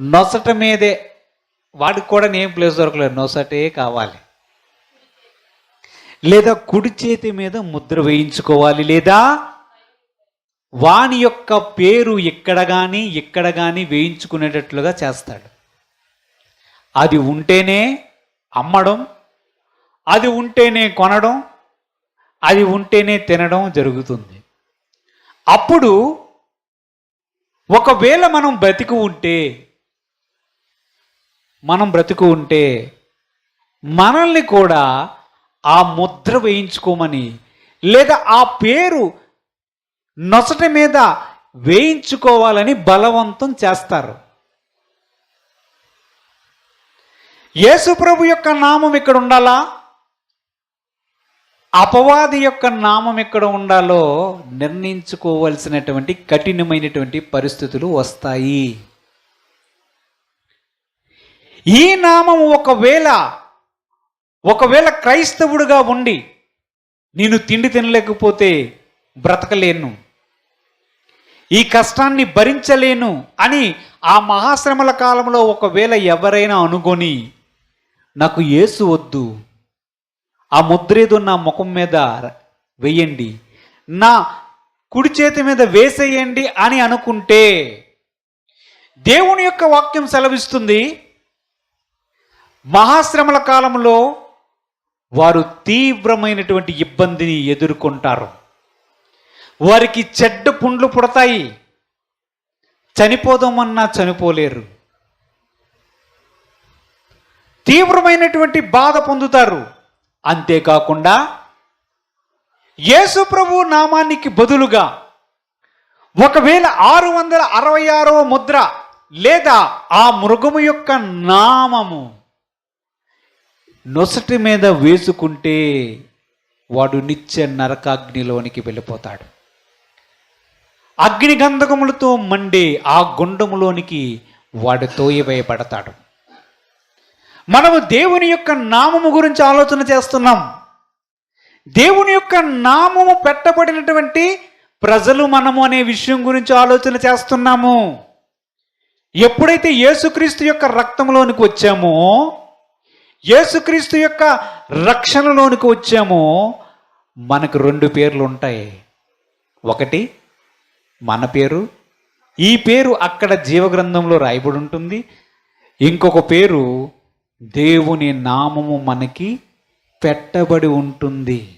నొసట మీదే వాడికి కూడా నేమ్ ప్లేస్ దొరకలేదు. నొసటే కావాలి. లేదా కుడి చేతి మీద ముద్ర వేయించుకోవాలి. లేదా వాని యొక్క పేరు ఇక్కడ కానీ ఇక్కడ కానీ వేయించుకునేటట్లుగా చేస్తాడు. అది ఉంటేనే అమ్మడం అది ఉంటేనే కొనడం అది ఉంటేనే తినడం జరుగుతుంది. అప్పుడు ఒకవేళ మనం బ్రతికి ఉంటే మనం బ్రతుకు ఉంటే మనల్ని కూడా ఆ ముద్ర వేయించుకోమని లేదా ఆ పేరు నొసటి మీద వేయించుకోవాలని బలవంతం చేస్తారు. యేసుప్రభు యొక్క నామం ఇక్కడ ఉండాలా? అపవాది యొక్క నామం ఎక్కడ ఉండాలో నిర్ణయించుకోవలసినటువంటి కఠినమైనటువంటి పరిస్థితులు వస్తాయి. ఈ నామం ఒకవేళ ఒకవేళ క్రైస్తవుడుగా ఉండి నేను తిండి తినలేకపోతే బ్రతకలేను. ఈ కష్టాన్ని భరించలేను అని ఆ మహాశ్రమల కాలంలో ఒకవేళ ఎవరైనా అనుకొని నాకు ఏసు వద్దు ఆ ముద్రేదో నా ముఖం మీద వెయ్యండి నా కుడి చేతి మీద వేసేయండి అని అనుకుంటే దేవుని యొక్క వాక్యం సెలవిస్తుంది. మహాశ్రమల కాలంలో వారు తీవ్రమైనటువంటి ఇబ్బందిని ఎదుర్కొంటారు. వారికి చెడ్డ పుండ్లు పుడతాయి. చనిపోదామన్నా చనిపోలేరు. తీవ్రమైనటువంటి బాధ పొందుతారు. అంతేకాకుండా యేసు ప్రభు నామానికి బదులుగా ఒకవేళ ఆరు వందల అరవై ఆరవ ముద్ర లేదా ఆ మృగము యొక్క నామము నొసటి మీద వేసుకుంటే వాడు నిత్య నరకాగ్నిలోనికి వెళ్ళిపోతాడు. అగ్ని గంధకములతో మండే ఆ గుండములోనికి వాడు తోయవేయబడతాడు. మనము దేవుని యొక్క నామము గురించి ఆలోచన చేస్తున్నాం. దేవుని యొక్క నామము పెట్టబడినటువంటి ప్రజలు మనము అనే విషయం గురించి ఆలోచన చేస్తున్నాము. ఎప్పుడైతే యేసుక్రీస్తు యొక్క రక్తంలోనికి వచ్చామో యేసుక్రీస్తు యొక్క రక్షణలోనికి వచ్చామో మనకు రెండు పేర్లు ఉంటాయి. ఒకటి మన పేరు. ఈ పేరు అక్కడ జీవగ్రంథంలో రాయబడి ఉంటుంది. ఇంకొక పేరు దేవుని నామము మనకి పెట్టబడి ఉంటుంది.